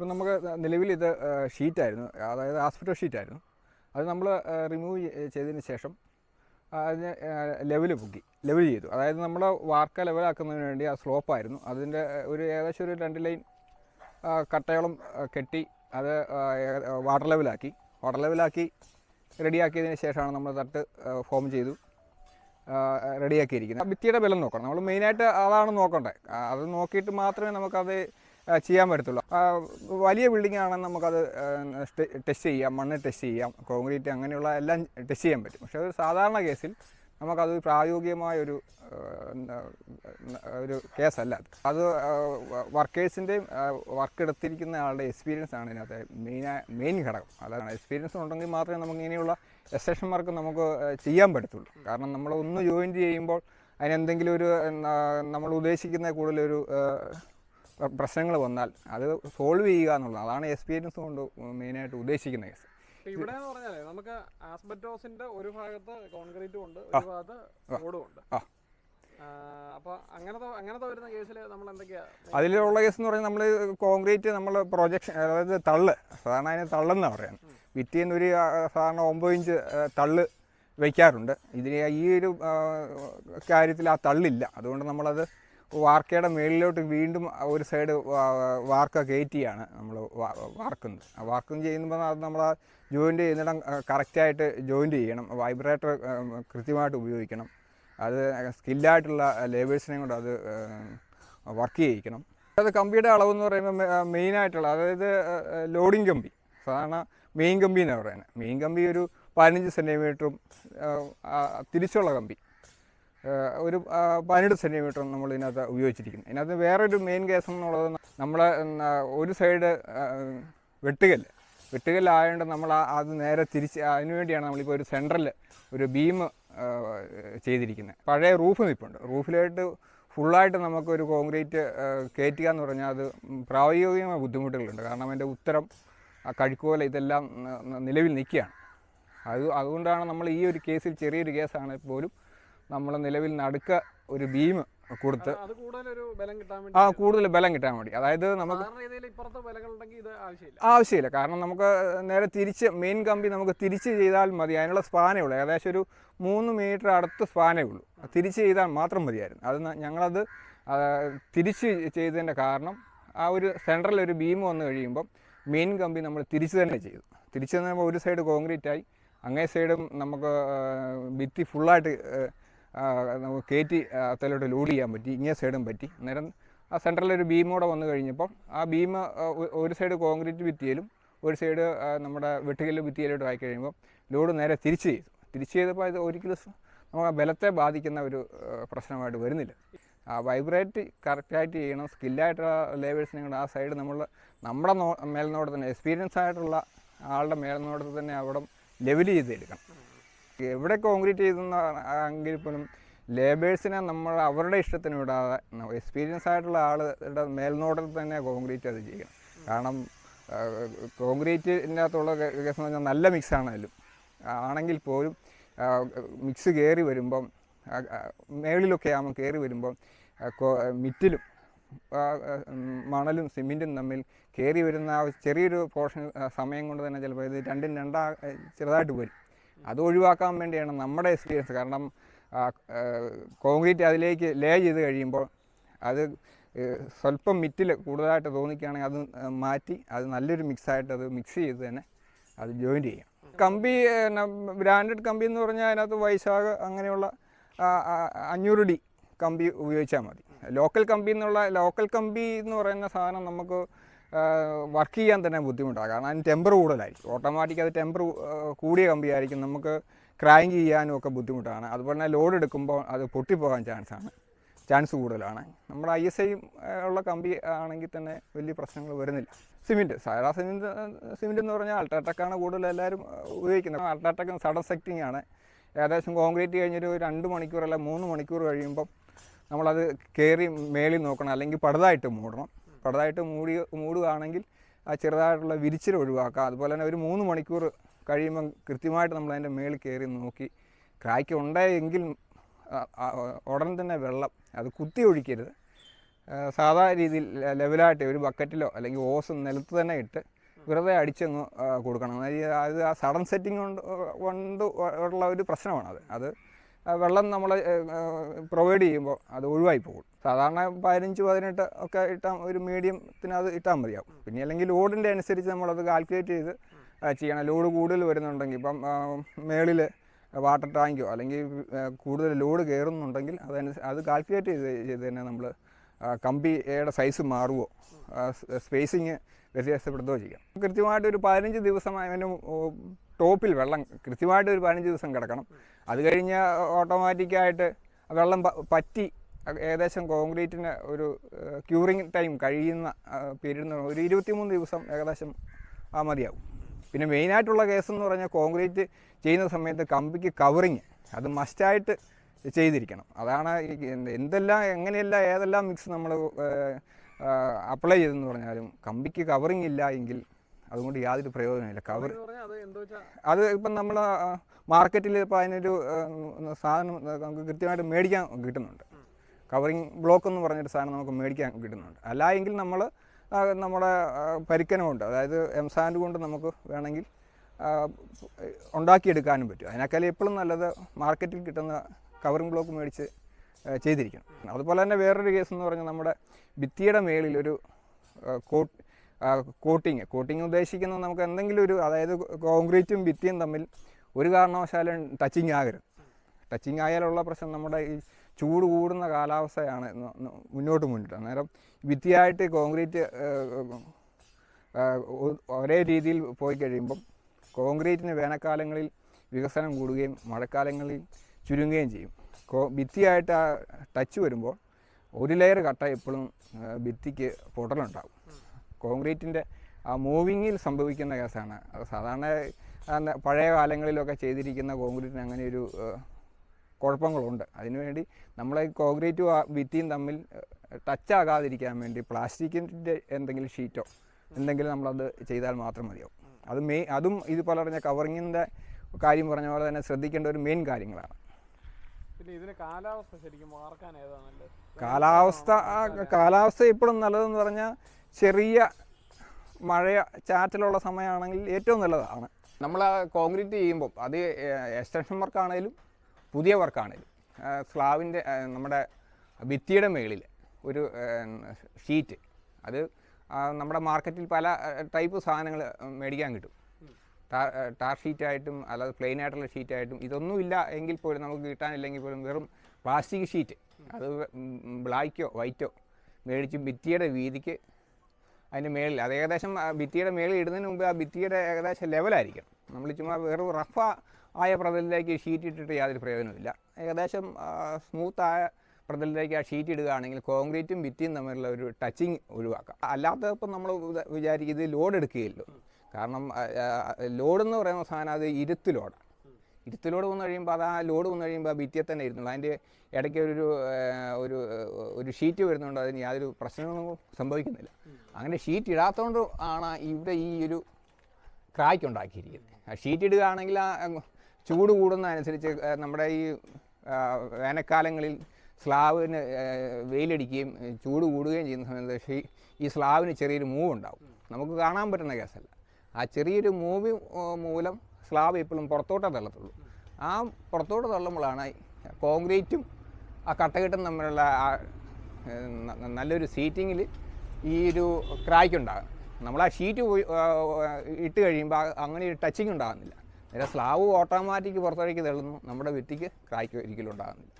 ഇപ്പം നമുക്ക് നിലവിൽ ഇത് ഷീറ്റായിരുന്നു. അതായത് ആസ്പിറ്റോ ഷീറ്റായിരുന്നു. അത് നമ്മൾ റിമൂവ് ചെയ്തതിന് ശേഷം അതിന് ലെവൽ പൊക്കി. ലെവൽ ചെയ്തു. അതായത് നമ്മൾ വാർക്ക ലെവലാക്കുന്നതിന് വേണ്ടി ആ സ്ലോപ്പായിരുന്നു. അതിന്റെ ഒരു ഏകദേശം ഒരു രണ്ട് ലൈൻ കട്ടയോളം കെട്ടി അത് വാട്ടർ ലെവലാക്കി. വാട്ടർ ലെവലാക്കി റെഡിയാക്കിയതിന് ശേഷമാണ് നമ്മൾ തട്ട് ഫോം ചെയ്തു റെഡിയാക്കിയിരിക്കുന്നത്. ഭിത്തിയുടെ ബലം നോക്കണം. നമ്മൾ മെയിനായിട്ട് അതാണ് നോക്കേണ്ടത് അത് നോക്കിയിട്ട് മാത്രമേ നമുക്കത് ചെയ്യാൻ പറ്റത്തുള്ളൂ. വലിയ ബിൽഡിംഗ് ആണെങ്കിൽ നമുക്കത് ടെസ്റ്റ് ചെയ്യാം മണ്ണ് ടെസ്റ്റ് ചെയ്യാം കോൺക്രീറ്റ് അങ്ങനെയുള്ള എല്ലാം ടെസ്റ്റ് ചെയ്യാൻ പറ്റും. പക്ഷേ ഒരു സാധാരണ കേസിൽ നമുക്കത് പ്രായോഗികമായ ഒരു ഒരു കേസല്ല അത്. വർക്കേഴ്സിന്റെയും വർക്ക് എടുത്തിരിക്കുന്ന ആളുടെ എക്സ്പീരിയൻസ് ആണ് ഇതിനകത്ത് മെയിൻ മെയിൻ ഘടകം. അതാണ് എക്സ്പീരിയൻസ് ഉണ്ടെങ്കിൽ മാത്രമേ നമുക്ക് ഇങ്ങനെയുള്ള എക്സ്റ്റേഷൻ വർക്ക് നമുക്ക് ചെയ്യാൻ പറ്റത്തുള്ളൂ. കാരണം നമ്മൾ ഒന്ന് ജോയിൻ ചെയ്യുമ്പോൾ അതിനെന്തെങ്കിലും ഒരു നമ്മൾ ഉദ്ദേശിക്കുന്ന കൂടുതലൊരു പ്രശ്നങ്ങൾ വന്നാൽ അത് സോൾവ് ചെയ്യുക എന്നുള്ളത് അതാണ് എക്സ്പീരിയൻസ് കൊണ്ട് മെയിനായിട്ട് ഉദ്ദേശിക്കുന്ന കേസ് ഇവിടെ എന്ന് പറഞ്ഞാലേ നമുക്ക് ആസ്ബറ്റോസിന്റെ ഒരു ഭാഗത്ത് കോൺക്രീറ്റും ഉണ്ട് ഒരു ഭാഗത്ത് റോഡും ഉണ്ട്. ആ. ആ, അപ്പൊ അങ്ങനത്തെ അങ്ങനത്തെ വരുന്ന കേസിൽ നമ്മൾ എന്തൊക്കെയാ? അതിലുള്ള കേസ് എന്ന് പറഞ്ഞാൽ നമ്മൾ കോൺക്രീറ്റ് നമ്മൾ പ്രൊജക്ഷൻ അതായത് തള്ള് സാധാരണ അതിന് തള്ളെന്ന് പറയാൻ വിറ്റിന്ന് ഒരു സാധാരണ ഒമ്പത് ഇഞ്ച് തള്ള് വയ്ക്കാറുണ്ട് ഇതിന് ഈ ഒരു കാര്യത്തിൽ ആ തള്ളില്ല. അതുകൊണ്ട് നമ്മളത് വാർക്കയുടെ മേളിലോട്ട് വീണ്ടും ഒരു സൈഡ് വാർക്ക കയറ്റിയാണ് നമ്മൾ വാർക്കുന്നത്. വാർക്കും ചെയ്യുമ്പോൾ അത് നമ്മൾ ആ ജോയിന്റ് ചെയ്യുന്നിടം കറക്റ്റായിട്ട് ജോയിന്റ് ചെയ്യണം വൈബ്രേറ്റർ കൃത്യമായിട്ട് ഉപയോഗിക്കണം. അത് സ്കില്ലായിട്ടുള്ള ലേബേഴ്സിനെ കൊണ്ട് അത് വർക്ക് ചെയ്യിക്കണം. അത് കമ്പിയുടെ അളവ് എന്ന് പറയുമ്പോൾ മെയിനായിട്ടുള്ള അതായത് ലോഡിംഗ് കമ്പി. സാധാരണ മെയിൻ കമ്പി എന്നാണ് പറയുന്നത് മെയിൻ കമ്പി ഒരു പതിനഞ്ച് സെന്റിമീറ്ററും തിരിച്ചുള്ള കമ്പി. ഒരു പതിനെട്ട് സെന്റിമീറ്റർ നമ്മൾ ഇതിനകത്ത് ഉപയോഗിച്ചിരിക്കുന്നത് ഇതിനകത്ത് വേറൊരു മെയിൻ കേസ് എന്നുള്ളത് നമ്മൾ ഒരു സൈഡ് വെട്ടുകല്ല്. വെട്ടുകല്ലായതുകൊണ്ട് നമ്മൾ അത് നേരെ തിരിച്ച് അതിനുവേണ്ടിയാണ് നമ്മളിപ്പോൾ ഒരു സെൻട്രൽ ഒരു ബീം ചെയ്തിരിക്കുന്നത് പഴയ റൂഫ് നിൽപ്പുണ്ട് റൂഫിലായിട്ട് ഫുള്ളായിട്ട് നമുക്കൊരു കോൺക്രീറ്റ് കയറ്റുക എന്ന് പറഞ്ഞാൽ അത് പ്രായോഗികമായ ബുദ്ധിമുട്ടുകളുണ്ട്. കാരണം അതിന്റെ ഉത്തരം കഴുക്കോല ഇതെല്ലാം നിലവിൽ നിൽക്കുകയാണ്. അത് അതുകൊണ്ടാണ് നമ്മൾ ഈ ഒരു കേസിൽ ചെറിയൊരു കേസാണ് പോലും നമ്മൾ നിലവിൽ നടുക്ക ഒരു ബീം കൊടുത്ത് ആ കൂടുതൽ ബലം കിട്ടാൻ വേണ്ടി. അതായത് നമുക്ക് ആവശ്യമില്ല. കാരണം നമുക്ക് നേരെ തിരിച്ച് മെയിൻ കമ്പി നമുക്ക് തിരിച്ച് ചെയ്താൽ മതി. അതിനുള്ള സ്പാനേ ഉള്ളൂ. ഏകദേശം ഒരു മൂന്ന് മീറ്റർ അടുത്ത് സ്പാനേ ഉള്ളൂ. തിരിച്ച് ചെയ്താൽ മാത്രം മതിയായിരുന്നു. അത് ഞങ്ങളത് തിരിച്ച് ചെയ്തതിന്റെ കാരണം ആ ഒരു സെൻട്രൽ ഒരു ബീം വന്നു കഴിയുമ്പം മെയിൻ കമ്പി നമ്മൾ തിരിച്ച് തന്നെ ചെയ്തു. തിരിച്ച് തന്നെ ഒരു സൈഡ് കോൺക്രീറ്റ് ആയി അങ്ങേ സൈഡും നമുക്ക് ഭിത്തി ഫുള്ളായിട്ട് നമുക്ക് കയറ്റി അത്തലോട്ട് ലോഡ് ചെയ്യാൻ പറ്റി ഇങ്ങേ സൈഡും പറ്റി. അന്നേരം ആ സെന്ററിൽ ഒരു ബീം കൂടെ വന്നു കഴിഞ്ഞപ്പോൾ ആ ബീം ഒരു സൈഡ് കോൺക്രീറ്റ് ഭിത്തിയിലും ഒരു സൈഡ് നമ്മുടെ വെട്ടുകല്ല് ഭിത്തിയിലോട്ട് ആയി കഴിയുമ്പോൾ ലോഡ് നേരെ തിരിച്ച് ചെയ്തു. തിരിച്ച് ചെയ്തപ്പോൾ ഇത് ഒരിക്കലും നമുക്ക് ആ ബലത്തെ ബാധിക്കുന്ന ഒരു പ്രശ്നമായിട്ട് വരുന്നില്ല. ആ വൈബ്രേറ്റ് കറക്റ്റായിട്ട് ചെയ്യണം സ്കില്ലായിട്ടുള്ള ലേബേഴ്സിനെ കൊണ്ട് ആ സൈഡ് നമ്മൾ നമ്മുടെ നോ മേൽനോട്ടത്തിന് എക്സ്പീരിയൻസ് ആയിട്ടുള്ള ആളുടെ മേൽനോട്ടത്തിൽ തന്നെ അവിടെ ലെവൽ ചെയ്തെടുക്കണം. എവിടെ കോൺക്രീറ്റ് ചെയ്തെങ്കിൽ പോലും ലേബേഴ്സിനെ നമ്മൾ അവരുടെ ഇഷ്ടത്തിന് വിടാതെ എക്സ്പീരിയൻസ് ആയിട്ടുള്ള ആളുടെ മേൽനോട്ടത്തിൽ തന്നെ കോൺക്രീറ്റ് അത് ചെയ്യണം. കാരണം കോൺക്രീറ്റിന്റെ അകത്തുള്ള കേസ് എന്ന് പറഞ്ഞാൽ നല്ല മിക്സ് ആണെങ്കിലും ആണെങ്കിൽ പോലും മിക്സ് കയറി വരുമ്പം മേളിലൊക്കെ ആകുമ്പോൾ കയറി വരുമ്പം മിറ്റിലും മണലും സിമെന്റും തമ്മിൽ കയറി വരുന്ന ആ ചെറിയൊരു പോർഷൻ സമയം കൊണ്ട് തന്നെ ചിലപ്പോൾ ഇത് രണ്ടും രണ്ടാ ചെറുതായിട്ട് വരും. അത് ഒഴിവാക്കാൻ വേണ്ടിയാണ് നമ്മുടെ എക്സ്പീരിയൻസ് കാരണം കോൺക്രീറ്റ് അതിലേക്ക് ലേ ചെയ്ത് കഴിയുമ്പോൾ അത് സ്വല്പം മിറ്റിൽ കൂടുതലായിട്ട് തോന്നിക്കുകയാണെങ്കിൽ അത് മാറ്റി അത് നല്ലൊരു മിക്സായിട്ട് അത് മിക്സ് ചെയ്ത് തന്നെ അത് ജോയിൻ ചെയ്യാം. കമ്പി ബ്രാൻഡഡ് കമ്പി എന്ന് പറഞ്ഞാൽ അതിനകത്ത് വൈശാഖ് അങ്ങനെയുള്ള അഞ്ഞൂറ് ഡി കമ്പി ഉപയോഗിച്ചാൽ മതി. ലോക്കൽ കമ്പി എന്നുള്ള ലോക്കൽ കമ്പി എന്ന് പറയുന്ന സാധനം നമുക്ക് വർക്ക് ചെയ്യാൻ തന്നെ ബുദ്ധിമുട്ടാണ് കാരണം അതിന് ടെമ്പർ കൂടുതലായിരിക്കും. ഓട്ടോമാറ്റിക് അത് ടെമ്പർ കൂടിയ കമ്പിയായിരിക്കും നമുക്ക് ക്രാങ്ക് ചെയ്യാനും ഒക്കെ ബുദ്ധിമുട്ടാണ്. അതുപോലെ തന്നെ ലോഡ് എടുക്കുമ്പോൾ അത് പൊട്ടിപ്പോകാൻ ചാൻസാണ് ചാൻസ് കൂടുതലാണ്. നമ്മുടെ ഐ എസ് ഐ ഉള്ള കമ്പി ആണെങ്കിൽ തന്നെ വലിയ പ്രശ്നങ്ങൾ വരുന്നില്ല. സിമെന്റ് സാധാ സിമെന്റ് സിമെന്റ് എന്ന് പറഞ്ഞാൽ അൾട്രാടെക്കാണ് കൂടുതൽ എല്ലാവരും ഉപയോഗിക്കുന്നത്. അൾട്രാടെക്ക് സഡൻ സെക്റ്റിംഗ് ആണ്. ഏകദേശം കോൺക്രീറ്റ് കഴിഞ്ഞൊരു രണ്ട് മണിക്കൂർ അല്ല മൂന്ന് മണിക്കൂർ കഴിയുമ്പം നമ്മളത് കയറി മേളിൽ നോക്കണം. അല്ലെങ്കിൽ പടുതായിട്ട് മൂടണം. പടുതായിട്ട് മൂടി മൂടുകയാണെങ്കിൽ ആ ചെറുതായിട്ടുള്ള വിരിച്ചിൽ ഒഴിവാക്കാം. അതുപോലെ തന്നെ ഒരു മൂന്ന് മണിക്കൂർ കഴിയുമ്പം കൃത്യമായിട്ട് നമ്മൾ അതിന്റെ മേളിൽ കയറി നോക്കി. ആ, ആ, ഉടൻ തന്നെ വെള്ളം അത് കുത്തി ഒഴിക്കരുത്. സാധാരണ സാധാ രീതിയിൽ ലെവലായിട്ട് ഒരു ബക്കറ്റിലോ അല്ലെങ്കിൽ ഓസ് നിലത്ത് തന്നെ ഇട്ട് വെറുതെ അടിച്ചങ്ങ് കൊടുക്കണം. അത് ആ സഡൻ സെറ്റിംഗ് കൊണ്ട് കൊണ്ട് ഉള്ള ഒരു പ്രശ്നമാണ് അത് വെള്ളം നമ്മൾ പ്രൊവൈഡ് ചെയ്യുമ്പോൾ അത് ഒഴിവായി പോകും. സാധാരണ പതിനഞ്ച് പതിനെട്ട് ഒക്കെ ഇട്ടാൽ ഒരു മീഡിയത്തിന് അത് ഇട്ടാൽ മതിയാവും. പിന്നെ അല്ലെങ്കിൽ ലോഡിന്റെ അനുസരിച്ച് നമ്മളത് കാൽക്കുലേറ്റ് ചെയ്ത് ചെയ്യണം. ലോഡ് കൂടുതൽ വരുന്നുണ്ടെങ്കിൽ ഇപ്പം മേളിൽ വാട്ടർ ടാങ്കോ അല്ലെങ്കിൽ കൂടുതൽ ലോഡ് കയറുന്നുണ്ടെങ്കിൽ അതനുസ അത് കാൽക്കുലേറ്റ് ചെയ്ത് ചെയ്ത് തന്നെ നമ്മൾ കമ്പിയുടെ സൈസ് മാറുമോ സ്പേസിങ് വ്യത്യാസപ്പെടുത്തുകയോ ചെയ്യാം. കൃത്യമായിട്ട് ഒരു പതിനഞ്ച് ദിവസം അതിന് ടോപ്പിൽ വെള്ളം കൃത്യമായിട്ട് ഒരു പതിനഞ്ച് ദിവസം കിടക്കണം. അത് കഴിഞ്ഞ് ഓട്ടോമാറ്റിക്കായിട്ട് വെള്ളം പറ്റി ഏകദേശം കോൺക്രീറ്റിന് ഒരു ക്യൂറിങ് ടൈം കഴിയുന്ന പീരീഡ് ഒരു ഇരുപത്തിമൂന്ന് ദിവസം ഏകദേശം ആ മതിയാവും. പിന്നെ മെയിനായിട്ടുള്ള എന്ന് പറഞ്ഞാൽ കോൺക്രീറ്റ് ചെയ്യുന്ന സമയത്ത് കമ്പിക്ക് കവറിങ് അത് മസ്റ്റായിട്ട് ചെയ്തിരിക്കണം. അതാണ് എന്തെല്ലാം എങ്ങനെയെല്ലാം ഏതെല്ലാം മിക്സ് നമ്മൾ അപ്ലൈ ചെയ്തെന്ന് പറഞ്ഞാലും കമ്പിക്ക് കവറിങ് ഇല്ല എങ്കിൽ അതുകൊണ്ട് യാതൊരു പ്രയോജനമില്ല കവർ അത് ഇപ്പം നമ്മൾ മാർക്കറ്റിൽ ഇപ്പോൾ അതിനൊരു സാധനം നമുക്ക് കൃത്യമായിട്ട് മേടിക്കാൻ കിട്ടുന്നുണ്ട്. കവറിങ് ബ്ലോക്ക് എന്ന് പറഞ്ഞൊരു സാധനം നമുക്ക് മേടിക്കാൻ കിട്ടുന്നുണ്ട്. അല്ല എങ്കിൽ നമ്മൾ നമ്മുടെ പരിക്കനമുണ്ട് അതായത് എം സാൻഡ് കൊണ്ട് നമുക്ക് വേണമെങ്കിൽ ഉണ്ടാക്കിയെടുക്കാനും പറ്റും. അതിനേക്കാൾ എപ്പോഴും നല്ലത് മാർക്കറ്റിൽ കിട്ടുന്ന കവറിങ് ബ്ലോക്ക് മേടിച്ച് ചെയ്തിരിക്കണം. അതുപോലെ തന്നെ വേറൊരു കേസ് എന്ന് പറഞ്ഞാൽ നമ്മുടെ ഭിത്തിയുടെ മേളിൽ ഒരു കോട്ട് കോട്ടിങ് കോട്ടിങ് ഉദ്ദേശിക്കുന്നത് നമുക്ക് എന്തെങ്കിലും ഒരു അതായത് കോൺക്രീറ്റും ഭിത്തിയും തമ്മിൽ ഒരു കാരണവശാലും ടച്ചിങ് ആകരുത്. ടച്ചിങ് ആയാലുള്ള പ്രശ്നം നമ്മുടെ ഈ ചൂട് കൂടുന്ന കാലാവസ്ഥയാണ് മുന്നോട്ട് മുന്നിട്ട് അന്നേരം ഭിത്തിയായിട്ട് കോൺക്രീറ്റ് ഒരേ രീതിയിൽ പോയി കഴിയുമ്പം കോൺക്രീറ്റിന് വേനൽക്കാലങ്ങളിൽ വികസനം കൂടുകയും മഴക്കാലങ്ങളിൽ ചുരുങ്ങുകയും ചെയ്യും. കോ ഭിത്തിയായിട്ട് ആ ടച്ച് വരുമ്പോൾ ഒരു ലെയർ കട്ട എപ്പോഴും ഭിത്തിക്ക് പൊട്ടലുണ്ടാവും കോൺക്രീറ്റിന്റെ ആ മൂവിങ്ങിൽ സംഭവിക്കുന്ന കേസാണ്. അത് സാധാരണ പഴയ കാലങ്ങളിലൊക്കെ ചെയ്തിരിക്കുന്ന കോൺക്രീറ്റിന് അങ്ങനെ ഒരു കുഴപ്പങ്ങളുണ്ട്. അതിനുവേണ്ടി നമ്മൾ ഈ കോൺക്രീറ്റും ഭിത്തിയും തമ്മിൽ ടച്ച് ആകാതിരിക്കാൻ വേണ്ടി പ്ലാസ്റ്റിക്കിന്റെ എന്തെങ്കിലും ഷീറ്റോ എന്തെങ്കിലും നമ്മളത് ചെയ്താൽ മാത്രം മതിയാവും. അത് മെയിൻ അതും ഇതുപോലെ പറഞ്ഞ കവറിങ്ങിന്റെ കാര്യം പറഞ്ഞ പോലെ തന്നെ ശ്രദ്ധിക്കേണ്ട ഒരു മെയിൻ കാര്യങ്ങളാണ്. പിന്നെ ഇതിന് കാലാവസ്ഥ ശരിക്കും കാലാവസ്ഥ കാലാവസ്ഥ എപ്പോഴും നല്ലതെന്ന് പറഞ്ഞാൽ ചെറിയ മഴ ചാറ്റലുള്ള സമയമാണെങ്കിൽ ഏറ്റവും നല്ലതാണ്. നമ്മൾ ആ കോൺക്രീറ്റ് ചെയ്യുമ്പോൾ അത് എക്സ്റ്റൻഷൻ വർക്കാണേലും പുതിയ വർക്കാണേലും സ്ലാവിന്റെ നമ്മുടെ ഭിത്തിയുടെ മേളിൽ ഒരു ഷീറ്റ് അത് നമ്മുടെ മാർക്കറ്റിൽ പല ടൈപ്പ് സാധനങ്ങൾ മേടിക്കാൻ കിട്ടും. ടാർ ടാർ ഷീറ്റായിട്ടും അല്ലാതെ പ്ലെയിൻ ആയിട്ടുള്ള ഷീറ്റായിട്ടും ഇതൊന്നും ഇല്ല എങ്കിൽ പോലും നമുക്ക് കിട്ടാനില്ലെങ്കിൽ പോലും വെറും പ്ലാസ്റ്റിക് ഷീറ്റ് അത് ബ്ലാക്കോ വൈറ്റോ മേടിച്ച് ഭിത്തിയുടെ വീതിക്ക് അതിന്റെ മേളിൽ അത് ഏകദേശം ഭിത്തിയുടെ മേളിൽ ഇടുന്നതിന് മുമ്പ് ആ ഭിത്തിയുടെ ഏകദേശം ലെവലായിരിക്കും നമ്മൾ ചുമ്മാ വേറെ റഫ ആയ പ്രതലിലേക്ക് ഷീറ്റ് ഇട്ടിട്ട് യാതൊരു പ്രയോജനമില്ല ഏകദേശം സ്മൂത്തായ പ്രതലിലേക്ക് ആ ഷീറ്റ് ഇടുകയാണെങ്കിൽ കോൺക്രീറ്റും ഭിത്തിയും തമ്മിലുള്ള ഒരു ടച്ചിങ് ഒഴിവാക്കാം. അല്ലാത്തപ്പം നമ്മൾ വിചാരിക്കും ഇത് ലോഡ് എടുക്കുകയില്ലോ കാരണം ലോഡെന്ന് പറയുന്ന സാധനം അത് ഇരുത്ത് ലോഡാണ് ഇരുത്ത് ലോഡ് വന്നു കഴിയുമ്പോൾ അത് ആ ലോഡ് വന്നു കഴിയുമ്പോൾ ആ ഭിത്തിയെ തന്നെ ഇരുന്നുള്ളൂ അതിന്റെ ഇടയ്ക്ക് ഒരു ഒരു ഒരു ഷീറ്റ് വരുന്നുണ്ട്. അതിന് യാതൊരു പ്രശ്നങ്ങളൊന്നും സംഭവിക്കുന്നില്ല. അങ്ങനെ ഷീറ്റ് ഇടാത്തതുകൊണ്ട് ആണ് ഇവിടെ ഈ ഒരു ക്രാക്ക് ഉണ്ടാക്കിയിരിക്കുന്നത്. ആ ഷീറ്റ് ഇടുകയാണെങ്കിൽ ആ ചൂട് കൂടുന്നതനുസരിച്ച് നമ്മുടെ ഈ വേനൽക്കാലങ്ങളിൽ സ്ലാവിന് വെയിലടിക്കുകയും ചൂട് കൂടുകയും ചെയ്യുന്ന സമയത്ത് ഈ സ്ലാവിന് ചെറിയൊരു മൂവ് ഉണ്ടാവും. നമുക്ക് കാണാൻ പറ്റുന്ന കേസല്ല. ആ ചെറിയൊരു മൂവ് മൂലം സ്ലാബ് എപ്പോഴും പുറത്തോട്ടേ തള്ളത്തുള്ളൂ. ആ പുറത്തോട്ട് തള്ളുമ്പോഴാണ് കോൺക്രീറ്റും ആ കട്ടകെട്ടും തമ്മിലുള്ള നല്ലൊരു സീറ്റിങ്ങിൽ ഈ ഒരു ക്രാക്ക് ഉണ്ടാകും. നമ്മൾ ആ ഷീറ്റ് ഇട്ട് കഴിയുമ്പോൾ അങ്ങനെ ഒരു ടച്ചിങ് ഉണ്ടാകുന്നില്ല. നേരെ സ്ലാവ് ഓട്ടോമാറ്റിക് പുറത്തേക്ക് തള്ളുന്നു. നമ്മുടെ ഭിത്തിക്ക് ക്രാക്ക് ഒരിക്കലും ഉണ്ടാകുന്നില്ല.